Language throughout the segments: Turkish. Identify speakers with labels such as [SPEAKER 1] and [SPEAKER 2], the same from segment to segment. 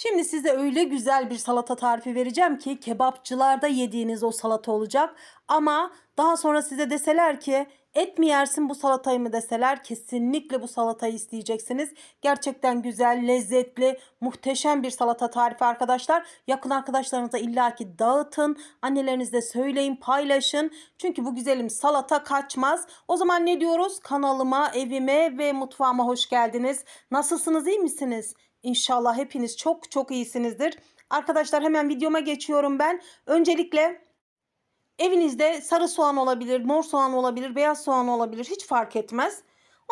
[SPEAKER 1] Şimdi size öyle güzel bir salata tarifi vereceğim ki kebapçılarda yediğiniz o salata olacak. Ama daha sonra size deseler ki et mi yersin bu salatayı mı deseler kesinlikle bu salatayı isteyeceksiniz. Gerçekten güzel, lezzetli, muhteşem bir salata tarifi arkadaşlar. Yakın arkadaşlarınıza illaki dağıtın. Annelerinizle söyleyin, paylaşın. Çünkü bu güzelim salata kaçmaz. O zaman ne diyoruz? Kanalıma, evime ve mutfağıma hoş geldiniz. Nasılsınız, iyi misiniz? İnşallah hepiniz çok çok iyisinizdir. Arkadaşlar hemen videoma geçiyorum ben. Öncelikle evinizde sarı soğan olabilir, mor soğan olabilir, beyaz soğan olabilir hiç fark etmez.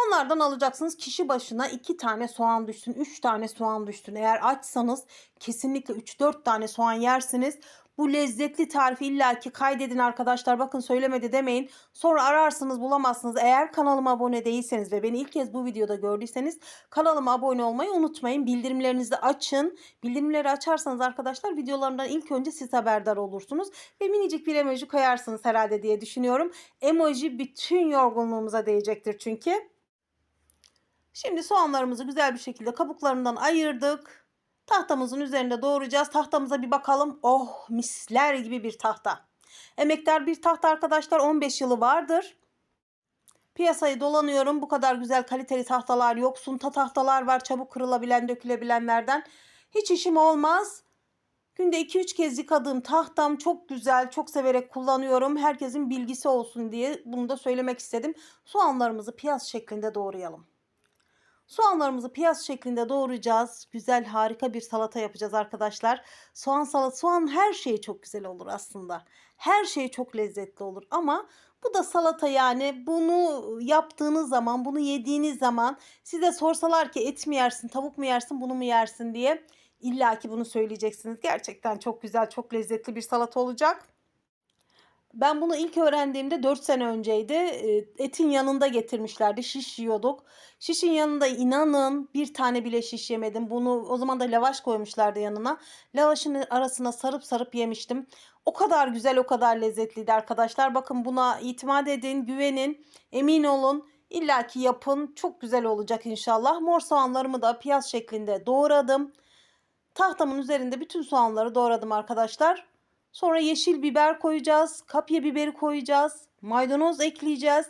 [SPEAKER 1] Onlardan alacaksınız. Kişi başına 2 tane soğan düşsün, 3 tane soğan düşsün. Eğer açsanız kesinlikle 3-4 tane soğan yersiniz. Bu lezzetli tarifi illaki kaydedin arkadaşlar. Bakın söylemedi demeyin. Sonra ararsınız bulamazsınız. Eğer kanalıma abone değilseniz ve beni ilk kez bu videoda gördüyseniz kanalıma abone olmayı unutmayın. Bildirimlerinizi açın. Bildirimleri açarsanız arkadaşlar videolarımdan ilk önce siz haberdar olursunuz. Ve minicik bir emoji koyarsınız herhalde diye düşünüyorum. Emoji bütün yorgunluğumuza değecektir çünkü. Şimdi soğanlarımızı güzel bir şekilde kabuklarından ayırdık. Tahtamızın üzerinde doğrayacağız. Tahtamıza bir bakalım. Oh misler gibi bir tahta. Emektar bir tahta arkadaşlar 15 yılı vardır. Piyasayı dolanıyorum. Bu kadar güzel kaliteli tahtalar yok. Sunta tahtalar var. Çabuk kırılabilen, dökülebilenlerden. Hiç işim olmaz. Günde 2-3 kez yıkadığım tahtam çok güzel, çok severek kullanıyorum. Herkesin bilgisi olsun diye bunu da söylemek istedim. Soğanlarımızı piyaz şeklinde doğrayalım. Soğanlarımızı piyaz şeklinde doğrayacağız. Güzel harika bir salata yapacağız arkadaşlar. Soğan salata, soğan her şey çok güzel olur aslında. Her şey çok lezzetli olur ama bu da salata yani bunu yaptığınız zaman, bunu yediğiniz zaman size sorsalar ki et mi yersin, tavuk mu yersin, bunu mu yersin diye illa ki bunu söyleyeceksiniz. Gerçekten çok güzel, çok lezzetli bir salata olacak. Ben bunu ilk öğrendiğimde 4 sene önceydi. E, Etin yanında getirmişlerdi. Şiş yiyorduk. Şişin yanında inanın bir tane bile şiş yemedim. Bunu o zaman da lavaş koymuşlardı yanına. Lavaşın arasına sarıp sarıp yemiştim. O kadar güzel, o kadar lezzetliydi arkadaşlar. Bakın buna itimat edin, güvenin, emin olun. İlla ki yapın. Çok güzel olacak inşallah. Mor soğanlarımı da piyaz şeklinde doğradım. Tahtamın üzerinde bütün soğanları doğradım arkadaşlar. Sonra yeşil biber koyacağız. Kapya biberi koyacağız. Maydanoz ekleyeceğiz.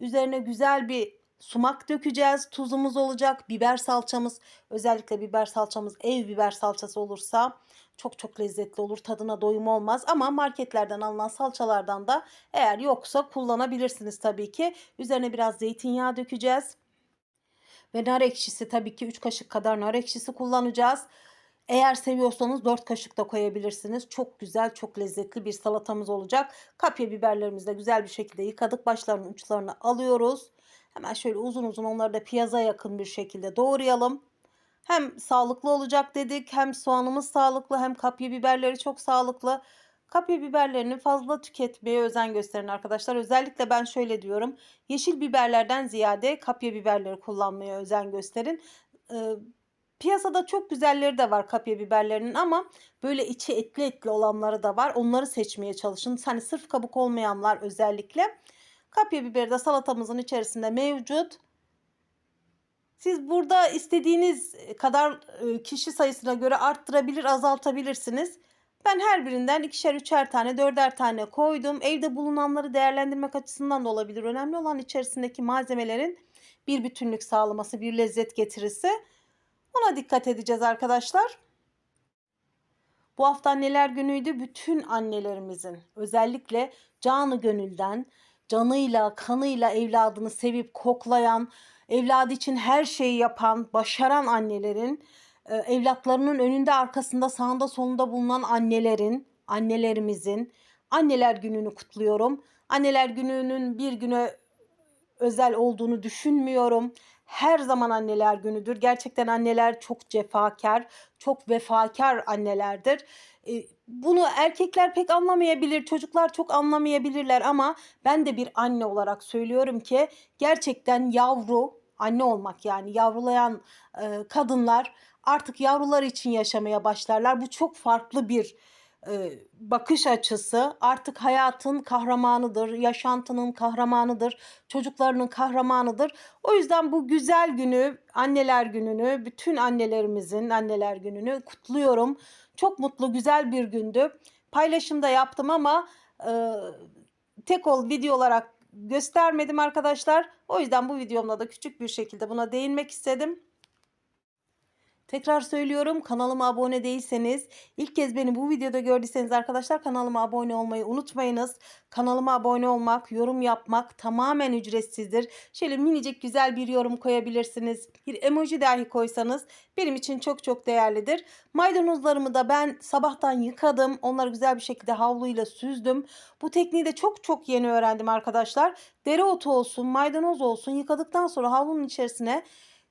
[SPEAKER 1] Üzerine güzel bir sumak dökeceğiz. Tuzumuz olacak. Biber salçamız. Özellikle biber salçamız ev biber salçası olursa çok çok lezzetli olur. Tadına doyum olmaz ama marketlerden alınan salçalardan da eğer yoksa kullanabilirsiniz tabii ki. Üzerine biraz zeytinyağı dökeceğiz. Ve nar ekşisi tabii ki 3 kaşık kadar nar ekşisi kullanacağız. Eğer seviyorsanız 4 kaşık da koyabilirsiniz. Çok güzel, çok lezzetli bir salatamız olacak. Kapya biberlerimizi de güzel bir şekilde yıkadık. Başlarının uçlarını alıyoruz. Hemen şöyle uzun uzun onları da piyaza yakın bir şekilde doğrayalım. Hem sağlıklı olacak dedik, hem soğanımız sağlıklı, hem kapya biberleri çok sağlıklı. Kapya biberlerini fazla tüketmeye özen gösterin arkadaşlar. Özellikle ben şöyle diyorum. Yeşil biberlerden ziyade kapya biberleri kullanmaya özen gösterin. Piyasada çok güzelleri de var kapya biberlerinin ama böyle içi etli etli olanları da var. Onları seçmeye çalışın. Hani sırf kabuk olmayanlar özellikle. Kapya biberi de salatamızın içerisinde mevcut. Siz burada istediğiniz kadar e, kişi sayısına göre arttırabilir, azaltabilirsiniz. Ben her birinden ikişer, üçer tane, dörder tane koydum. Evde bulunanları değerlendirmek açısından da olabilir. Önemli olan içerisindeki malzemelerin bir bütünlük sağlaması, bir lezzet getirisi. Ona dikkat edeceğiz arkadaşlar. Bu hafta anneler günüydü. Bütün annelerimizin özellikle canı gönülden, canıyla, kanıyla evladını sevip koklayan, evladı için her şeyi yapan, başaran annelerin, e, evlatlarının önünde, arkasında, sağında, solunda bulunan annelerin, annelerimizin anneler gününü kutluyorum. Anneler gününün bir güne özel olduğunu düşünmüyorum her zaman anneler günüdür. Gerçekten anneler çok cefakar, çok vefakar annelerdir. Bunu erkekler pek anlamayabilir, çocuklar çok anlamayabilirler ama ben de bir anne olarak söylüyorum ki gerçekten yavru, anne olmak yani yavrulayan kadınlar artık yavrular için yaşamaya başlarlar. Bu çok farklı bir e, bakış açısı artık hayatın kahramanıdır, yaşantının kahramanıdır, çocuklarının kahramanıdır. O yüzden bu güzel günü, anneler gününü, bütün annelerimizin anneler gününü kutluyorum. Çok mutlu, güzel bir gündü. Paylaşımda yaptım ama e, tek ol video olarak göstermedim arkadaşlar. O yüzden bu videomda da küçük bir şekilde buna değinmek istedim. Tekrar söylüyorum kanalıma abone değilseniz ilk kez beni bu videoda gördüyseniz arkadaşlar kanalıma abone olmayı unutmayınız. Kanalıma abone olmak, yorum yapmak tamamen ücretsizdir. Şöyle minicik güzel bir yorum koyabilirsiniz. Bir emoji dahi koysanız benim için çok çok değerlidir. Maydanozlarımı da ben sabahtan yıkadım. Onları güzel bir şekilde havluyla süzdüm. Bu tekniği de çok çok yeni öğrendim arkadaşlar. Dereotu olsun, maydanoz olsun yıkadıktan sonra havlunun içerisine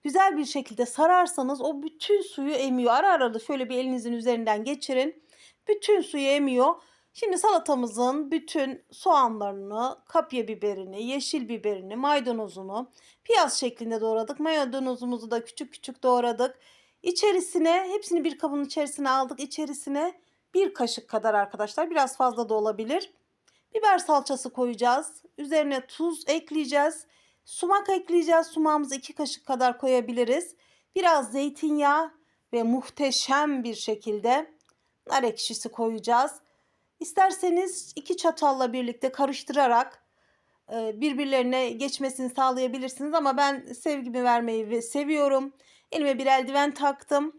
[SPEAKER 1] güzel bir şekilde sararsanız o bütün suyu emiyor. Ara ara da şöyle bir elinizin üzerinden geçirin. Bütün suyu emiyor. Şimdi salatamızın bütün soğanlarını, kapya biberini, yeşil biberini, maydanozunu piyaz şeklinde doğradık. Maydanozumuzu da küçük küçük doğradık. İçerisine hepsini bir kabın içerisine aldık. İçerisine bir kaşık kadar arkadaşlar biraz fazla da olabilir. Biber salçası koyacağız. Üzerine tuz ekleyeceğiz. Sumak ekleyeceğiz. Sumağımızı iki kaşık kadar koyabiliriz. Biraz zeytinyağı ve muhteşem bir şekilde nar ekşisi koyacağız. İsterseniz iki çatalla birlikte karıştırarak e, birbirlerine geçmesini sağlayabilirsiniz ama ben sevgimi vermeyi ve seviyorum. Elime bir eldiven taktım.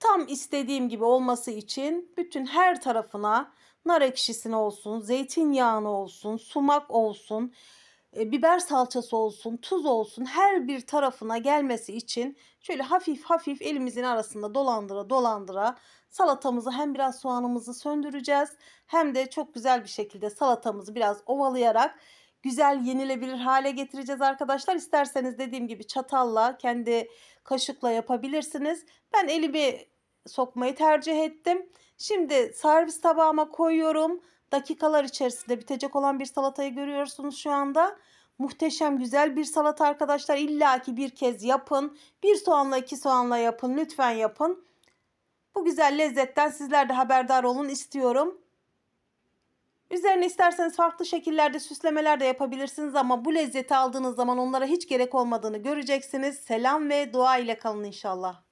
[SPEAKER 1] Tam istediğim gibi olması için bütün her tarafına nar ekşisini olsun, zeytinyağını olsun, sumak olsun, e, biber salçası olsun, tuz olsun her bir tarafına gelmesi için şöyle hafif hafif elimizin arasında dolandıra dolandıra salatamızı hem biraz soğanımızı söndüreceğiz hem de çok güzel bir şekilde salatamızı biraz ovalayarak güzel yenilebilir hale getireceğiz arkadaşlar. İsterseniz dediğim gibi çatalla kendi kaşıkla yapabilirsiniz. Ben elimi sokmayı tercih ettim. Şimdi servis tabağıma koyuyorum. Dakikalar içerisinde bitecek olan bir salatayı görüyorsunuz şu anda. Muhteşem güzel bir salata arkadaşlar. İlla ki bir kez yapın. Bir soğanla iki soğanla yapın. Lütfen yapın. Bu güzel lezzetten sizler de haberdar olun istiyorum. Üzerine isterseniz farklı şekillerde süslemeler de yapabilirsiniz ama bu lezzeti aldığınız zaman onlara hiç gerek olmadığını göreceksiniz. Selam ve dua ile kalın inşallah.